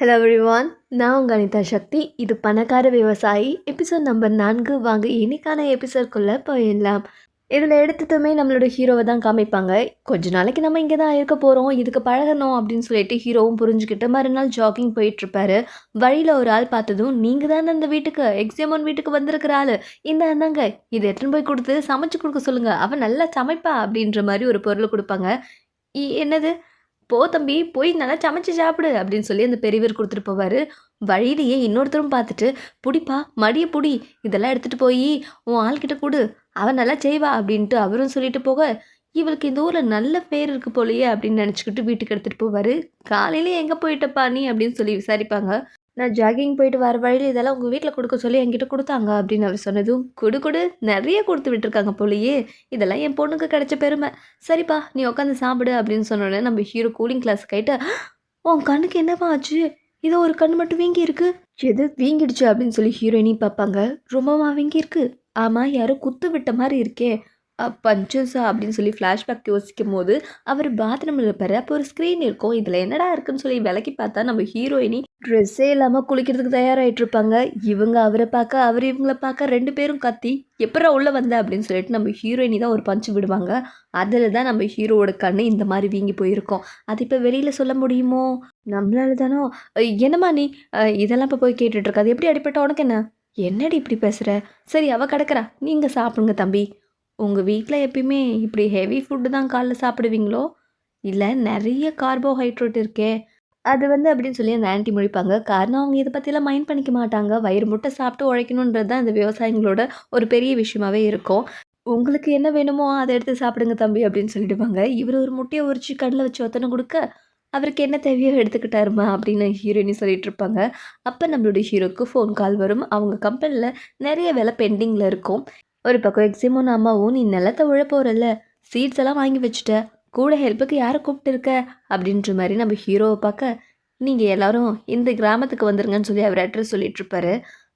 Hello everyone நான் உங்கள் அனிதா சக்தி. இது பணக்கார விவசாயி. எபிசோட் நம்பர் நான்கு. வாங்க இன்னைக்கான எபிசோட்குள்ளே போயிடலாம். இதில் எடுத்ததுமே நம்மளோட ஹீரோவை தான் காமிப்பாங்க. கொஞ்ச நாளைக்கு நம்ம இங்கே தான் இருக்க போகிறோம் இதுக்கு பழகணும் அப்படின்னு சொல்லிட்டு ஹீரோவும் புரிஞ்சுக்கிட்டு மறுநாள் ஜாகிங் போயிட்டுருப்பாரு வழியில் ஒரு ஆள் பார்த்ததும் நீங்கள் தானே அந்த வீட்டுக்கு எக்ஸாமன் வீட்டுக்கு வந்திருக்கிற ஆள். இந்த அந்தாங்க இதை எடுத்துன்னு போய் கொடுத்து சமைச்சு கொடுக்க சொல்லுங்கள் அவன் நல்லா சமைப்பா அப்படின்ற மாதிரி ஒரு பொருள் கொடுப்பாங்க. இ- என்னது? போ தம்பி போய் நல்லா சமைச்சு சாப்பிடு அப்படின்னு சொல்லி அந்த பெரியவர் கொடுத்துட்டு போவார். வழியிலேயே இன்னொருத்தரும் பார்த்துட்டு பிடிப்பா மடியை புடி இதெல்லாம் எடுத்துகிட்டு போய் உன் ஆள்கிட்ட கொடு அவன் நல்லா செய்வா அப்படின்ட்டு அவரும் சொல்லிட்டு போக இவளுக்கு இந்த ஊரில் நல்ல பேர் இருக்கு போலையே அப்படின்னு நினச்சிக்கிட்டு வீட்டுக்கு எடுத்துகிட்டு போவார். காலையிலே எங்கே போயிட்டப்பா நீ? அப்படின்னு சொல்லி விசாரிப்பாங்க. நான் ஜாகிங் போயிட்டு வர வழியில் இதெல்லாம் உங்கள் வீட்டில் கொடுக்க சொல்லி என்கிட்ட கொடுத்தாங்க அப்படின்னு அவர் சொன்னதும் கொடு கொடு நிறைய கொடுத்து விட்டுருக்காங்க போலயே. இதெல்லாம் என் பொண்ணுக்கு கிடைச்ச பெருமை. சரிப்பா நீ உட்காந்து சாப்பிடு அப்படின்னு சொன்னோடனே நம்ம ஹீரோ கூலிங் கிளாஸ் கைட்டு உன் கண்ணுக்கு என்னப்பா ஆச்சு? இதோ ஒரு கண் மட்டும் வீங்கி இருக்கு. எது வீங்கிடுச்சு? அப்படின்னு சொல்லி ஹீரோயினி பார்ப்பாங்க. ரொம்பவா வீங்கி இருக்கு ஆமாம் யாரோ குத்து விட்ட மாதிரி இருக்கே. பஞ்சஸா அப்படின்னு சொல்லி ஃப்ளாஷ்பேக் யோசிக்கும் போது அவர் பாத்ரூமில் இருப்பார். அப்போ ஒரு ஸ்க்ரீன் இருக்கும். இதில் என்னடா இருக்குன்னு சொல்லி விலக்கி பார்த்தா நம்ம ஹீரோயினி ட்ரெஸ்ஸே இல்லாமல் குளிக்கிறதுக்கு தயாராகிட்டு இருப்பாங்க. இவங்க அவரை பார்க்க அவர் இவங்கள பார்க்க ரெண்டு பேரும் கத்தி எப்படா உள்ளே வந்த? அப்படின்னு சொல்லிட்டு நம்ம ஹீரோயினி தான் ஒரு பஞ்சு விடுவாங்க. அதில் தான் நம்ம ஹீரோவோட கண்ணு இந்த மாதிரி வீங்கி போயிருக்கோம். அது இப்போ வெளியில் சொல்ல முடியுமோ? நம்மளால தானோ? என்னம்மா நீ? இதெல்லாம் இப்போ போய் கேட்டுட்டு அது எப்படி அடிப்பட்ட உனக்கு என்ன? என்னடி இப்படி பேசுகிற சரி அவள் கிடக்கிறா. நீங்கள் சாப்பிடுங்க தம்பி. உங்கள் வீட்டில் எப்பயுமே இப்படி ஹெவி ஃபுட்டு தான் காலைல சாப்பிடுவீங்களோ? இல்லை நிறைய கார்போஹைட்ரேட் இருக்கே. அது வந்து அப்படின்னு சொல்லி அந்த ஆன்ட்டி முழிப்பாங்க. காரணம் அவங்க இதை பற்றிலாம் மைண்ட் பண்ணிக்க மாட்டாங்க. வயிறு முட்டை சாப்பிட்டு உழைக்கணுன்றது தான் இந்த விவசாயிங்களோட ஒரு பெரிய விஷயமாவே இருக்கும். உங்களுக்கு என்ன வேணுமோ அதை எடுத்து சாப்பிடுங்க தம்பி அப்படின்னு சொல்லிடுவாங்க. இவர் ஒரு முட்டையை உரிச்சு கடலில் வச்சு ஒத்தனை கொடுக்க அவருக்கு என்ன தேவையோ எடுத்துக்கிட்டாருமா அப்படின்னு ஹீரோயினி சொல்லிட்டு இருப்பாங்க. அப்போ நம்மளுடைய ஹீரோக்கு ஃபோன் கால் வரும். அவங்க கம்பெனியில் நிறைய வேலை பெண்டிங்கில் இருக்கும். ஒரு பக்கம் எக்ஸிமோன் அம்மாவும் நீ நிலத்தை உழ போகிறல்ல சீட்ஸ் எல்லாம் வாங்கி வச்சுட்ட கூட ஹெல்ப்புக்கு யாரை கூப்பிட்டுருக்க? அப்படின்ற மாதிரி நம்ம ஹீரோவை பார்க்க நீங்கள் எல்லோரும் இந்த கிராமத்துக்கு வந்துருங்கன்னு சொல்லி அவர் அட்ரஸ் சொல்லிட்டு இருப்பாரு.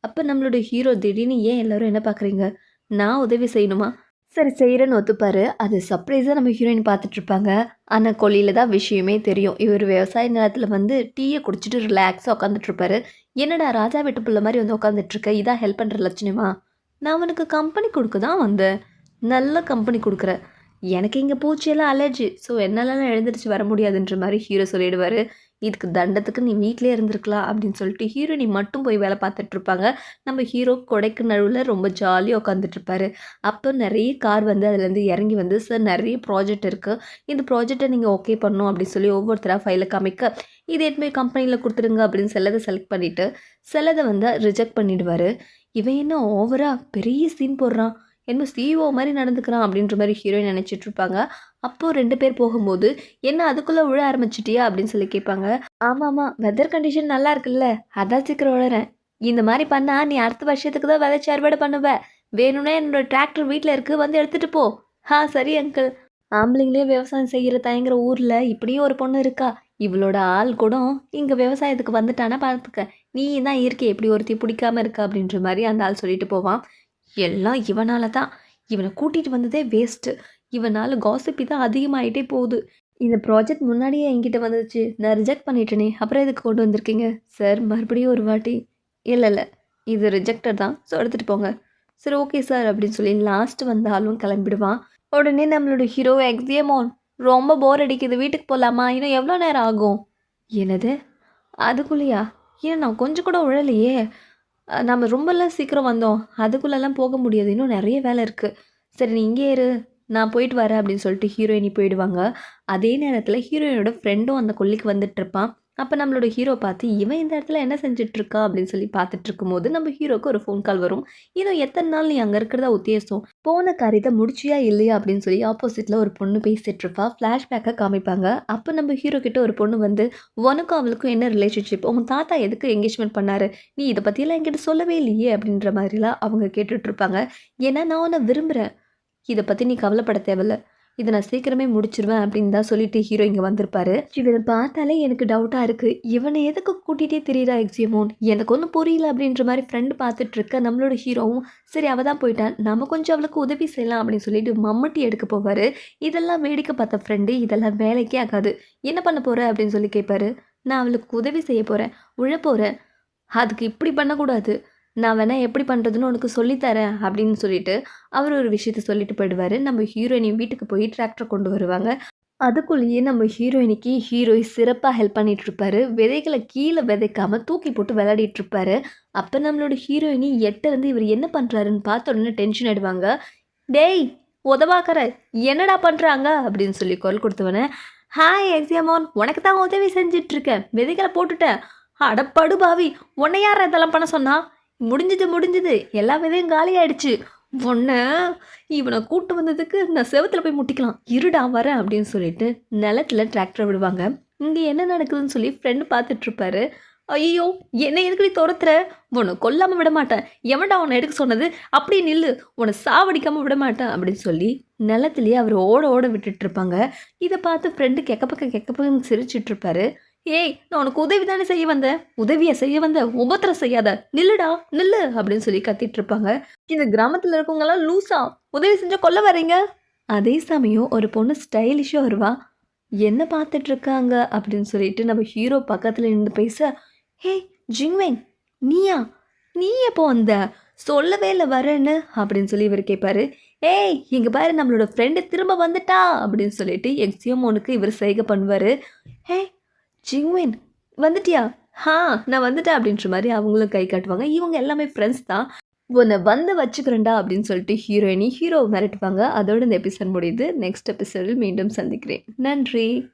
அப்போ நம்மளுடைய ஹீரோ திடீர்னு ஏன் எல்லோரும் என்ன பார்க்குறீங்க? நான் உதவி செய்யணுமா? சரி செய்கிறேன்னு ஒத்துப்பார். அது சர்ப்ரைஸாக நம்ம ஹீரோயின் பார்த்துட்ருப்பாங்க ஆனால் கொல்லியில் தான் விஷயமே தெரியும். இவர் விவசாய நிலத்தில் வந்து டீயை குடிச்சிட்டு ரிலாக்ஸாக உட்காந்துட்ருப்பாரு என்னடா ராஜா வீட்டு பிள்ளை மாதிரி வந்து உட்காந்துட்டுருக்க இதான் ஹெல்ப் பண்ணுற லட்சணமா? நான் அவனுக்கு கம்பெனி கொடுக்க தான் வந்தேன். நல்ல கம்பெனி கொடுக்குற. எனக்கு இங்கே பூச்சியெல்லாம் அலர்ஜி ஸோ என்னாலலாம் எழுந்திரிச்சு வர முடியாதுன்ற மாதிரி ஹீரோ சொல்லிடுவார். இதுக்கு தண்டத்துக்கு நீ வீட்டிலே இருந்திருக்கலாம் அப்படின்னு சொல்லிட்டு ஹீரோயினி மட்டும் போய் வேலை பார்த்துட்டு இருப்பாங்க. நம்ம ஹீரோ கொடைக்கு நடுவில் ரொம்ப ஜாலியாக உட்காந்துட்ருப்பாரு அப்போ நிறைய கார் வந்து அதுலேருந்து இறங்கி வந்து சார் நிறைய ப்ராஜெக்ட் இருக்குது இந்த ப்ராஜெக்டை நீங்கள் ஓகே பண்ணணும் அப்படின்னு சொல்லி ஒவ்வொருத்தராக ஃபைலை காமிக்க இது எடுத்து கம்பெனியில் கொடுத்துருங்க அப்படின்னு சிலதை செலக்ட் பண்ணிவிட்டு சிலதை வந்து ரிஜெக்ட் பண்ணிடுவார். இவன் என்ன ஓவராக பெரிய சீன் போடுறான்? என்ன சிஓ மாதிரி நடந்துக்கிறான் அப்படின்ற மாதிரி ஹீரோயின் நினச்சிட்டு இருப்பாங்க. அப்போது ரெண்டு பேர் போகும்போது என்ன அதுக்குள்ளே விழ ஆரம்பிச்சிட்டியா அப்படின்னு சொல்லி கேட்பாங்க. ஆமாம் ஆமாம் வெதர் கண்டிஷன் நல்லா இருக்குல்ல அதான் சீக்கிரம் விழறேன் இந்த மாதிரி பண்ணா நீ அடுத்த வருஷத்துக்கு தான் விதைச்சி அறுவடை பண்ணுவ. வேணும்னா என்னோட டிராக்டர் வீட்டில் இருக்குது வந்து எடுத்துகிட்டு போ. ஆ சரி அங்கிள் ஆம்பளைங்களே விவசாயம் செய்கிற தயங்குற ஊரில் இப்படியும் ஒரு பொண்ணு இருக்கா? இவளோட ஆள் கூட இங்கே விவசாயத்துக்கு வந்துட்டானா பார்த்துக்க நீ தான் இயற்கை எப்படி ஒருத்தி பிடிக்காம இருக்க அப்படின்ற மாதிரி அந்த ஆள் சொல்லிட்டு போவான். எல்லாம் இவனால தான். இவனை கூட்டிகிட்டு வந்ததே வேஸ்ட்டு இவனால் காசிப்பி தான் அதிகமாகிட்டே போகுது. இந்த ப்ராஜெக்ட் முன்னாடியே என்கிட்ட வந்துச்சு நான் ரிஜெக்ட் பண்ணிட்டேனே. அப்புறம் இதுக்கு கொண்டு வந்திருக்கீங்க? சார் மறுபடியும் ஒரு வாட்டி. இல்லை இல்லை. இது ரிஜெக்டர் தான். ஸோ எடுத்துகிட்டு போங்க. சரி ஓகே சார் அப்படின்னு சொல்லி லாஸ்ட் வந்தாலும் கிளம்பிடுவான். உடனே நம்மளோட ஹீரோ எக்ஸியமோன் ரொம்ப போர் அடிக்குது. வீட்டுக்கு போகலாமா இன்னும் எவ்வளோ நேரம் ஆகும்? என்னது? அதுக்குள்ளேயா? ஏன் நான் கொஞ்சம் கூட உழலையே. நம்ம ரொம்பலாம் சீக்கிரம் வந்தோம். அதுக்குள்ளெல்லாம் போக முடியாது. இன்னும் நிறைய வேலை இருக்குது சரி நீ இங்கே இரு. நான் போயிட்டு வரேன் அப்படின்னு சொல்லிட்டு ஹீரோயினி போயிடுவாங்க. அதே நேரத்தில் ஹீரோயினோட ஃப்ரெண்டும் அந்த கொல்லிக்கு வந்துட்டு இருப்பான். அப்போ நம்மளோட ஹீரோ பார்த்து இவன் இந்த இடத்துல என்ன செஞ்சிட்ருக்கா? அப்படின்னு சொல்லி பார்த்துட்ருக்கும்போது நம்ம ஹீரோக்கு ஒரு ஃபோன் கால் வரும். இன்னும் எத்தனை நாள் நீ அங்கே இருக்கிறதா உத்தேசம்? போன காரியத்தை முடிச்சியா இல்லையா? அப்படின்னு சொல்லி ஆப்போசிட்டில் ஒரு பொண்ணு பேசிகிட்டு இருப்பா ஃப்ளாஷ்பேக்கை காமிப்பாங்க. அப்போ நம்ம ஹீரோ கிட்ட ஒரு பொண்ணு வந்து உனக்கும் அவளுக்கும் என்ன ரிலேஷன்ஷிப் உங்கள் தாத்தா எதுக்கு என்கேஜ்மெண்ட் பண்ணாரு? நீ இதை பற்றியெல்லாம் என்கிட்ட சொல்லவே இல்லையே? அப்படின்ற மாதிரிலாம் அவங்க கேட்டுட்ருப்பாங்க. ஏன்னா நான் உன்னை விரும்புகிறேன் இதை பற்றி நீ கவலைப்பட தேவையில்ல. இதை நான் சீக்கிரமே முடிச்சிருவேன் அப்படின்னு தான் சொல்லிட்டு ஹீரோ இங்கே வந்திருப்பாரு. இவனை பார்த்தாலே எனக்கு டவுட்டாக இருக்குது இவனை எதுக்கு கூட்டிகிட்டே தெரியுறா எக்ஸியமோன் எனக்கு ஒன்றும் புரியல அப்படின்ற மாதிரி ஃப்ரெண்டு பார்த்துட்டு இருக்க நம்மளோட ஹீரோவும் சரி அவள் தான் போயிட்டான். நம்ம கொஞ்சம் அவளுக்கு உதவி செய்யலாம் அப்படின்னு சொல்லிட்டு மம்மட்டி எடுக்க போவார். இதெல்லாம் வேடிக்கை பார்த்த ஃப்ரெண்டு இதெல்லாம் வேலைக்கே ஆகாது. என்ன பண்ண போகிற அப்படின்னு சொல்லி கேட்பாரு நான் அவளுக்கு உதவி செய்ய போகிறேன் உழப்போகிறேன் அதுக்கு இப்படி பண்ணக்கூடாது. நான் வேணால் எப்படி பண்ணுறதுன்னு உனக்கு சொல்லித்தரேன் அப்படின்னு சொல்லிட்டு அவர் ஒரு விஷயத்த சொல்லிட்டு போயிடுவார். நம்ம ஹீரோயினி வீட்டுக்கு போய் டிராக்டர் கொண்டு வருவாங்க. அதுக்குள்ளேயே நம்ம ஹீரோயினிக்கு ஹீரோய் சிறப்பாக ஹெல்ப் பண்ணிகிட்ருப்பாரு விதைகளை கீழே விதைக்காம தூக்கி போட்டு விளையாடிட்டுருப்பாரு அப்போ நம்மளோட ஹீரோயினி எட்டருந்து இவர் என்ன பண்ணுறாருன்னு பார்த்த உடனே டென்ஷன் ஆயிடுவாங்க. டேய் உதவாக்கற என்னடா பண்ணுறாங்க அப்படின்னு சொல்லி குரல் கொடுத்தவனே ஹாய் எக்ஸியமோன் உனக்கு தான் உதவி செஞ்சிட்ருக்கேன் விதைகளை போட்டுட்டேன். அடப்படு பாவி உன்னை யார் இதெல்லாம் பண்ண சொன்னால் முடிஞ்சது முடிஞ்சது. எல்லா விதையும் காலி ஆயிடுச்சு. உன்னை இவனை கூட்டு வந்ததுக்கு நான் செவத்தில் போய் முட்டிக்கலாம். இருடா வரேன் அப்படின்னு சொல்லிட்டு நிலத்துல டிராக்டரை விடுவாங்க. இங்கே என்ன நடக்குதுன்னு சொல்லி ஃப்ரெண்டு பார்த்துட்ருப்பாரு ஐயோ என்னை எதுக்கு துரத்துற? உன்னை கொல்லாமல் விட மாட்டேன். எவன்டா உன்னை எடுக்க சொன்னது? அப்படியே நில்லு. உன்னை சாவடிக்காமல் விட மாட்டேன் அப்படின்னு சொல்லி நிலத்துலேயே அவர் ஓட ஓட விட்டுட்டு இருப்பாங்க. இதை பார்த்து ஃப்ரெண்டு கெக்க பக்கம் கெக்க பக்கம் சிரிச்சிட்ருப்பாரு ஏய் நான் உனக்கு உதவி தானே செய்ய வந்தேன். உதவியை செய்ய வந்த உபத்திரம் செய்யாத. நில்லுடா நில்லு அப்படின்னு சொல்லி கத்திட்டு இருப்பாங்க. இந்த கிராமத்தில் இருக்கவங்கெல்லாம் லூஸா உதவி செஞ்சால் கொல்ல வரீங்க அதே சமயம் ஒரு பொண்ணு ஸ்டைலிஷாக வருவா. என்ன பார்த்துட்டு இருக்காங்க? அப்படின்னு சொல்லிட்டு நம்ம ஹீரோ பக்கத்தில் நின்று பேச ஹே ஜிங்வெங் நீயா? நீ எப்போ வந்த? சொல்லவே இல்லை வரேன்னு அப்படின்னு சொல்லி இவர் கேட்பாரு ஏய் இங்கே பாரு நம்மளோட ஃப்ரெண்டு திரும்ப வந்துட்டா அப்படின்னு சொல்லிட்டு எக்ஸியோமோனுக்கு இவர் செய்கை பண்ணுவார். ஹே ஜிங்வின் வந்துட்டியா? ஹா நான் வந்துட்டேன் அப்படின்ற மாதிரி அவங்களும் கை காட்டுவாங்க. இவங்க எல்லாமே ஃப்ரெண்ட்ஸ் தான். உன்னை வந்து வச்சுக்கிறேன்டா அப்படின்னு சொல்லிட்டு ஹீரோயினி ஹீரோ மிரட்டுவாங்க. அதோட இந்த எபிசோட் முடியுது. நெக்ஸ்ட் எபிசோடில் மீண்டும் சந்திக்கிறேன். நன்றி.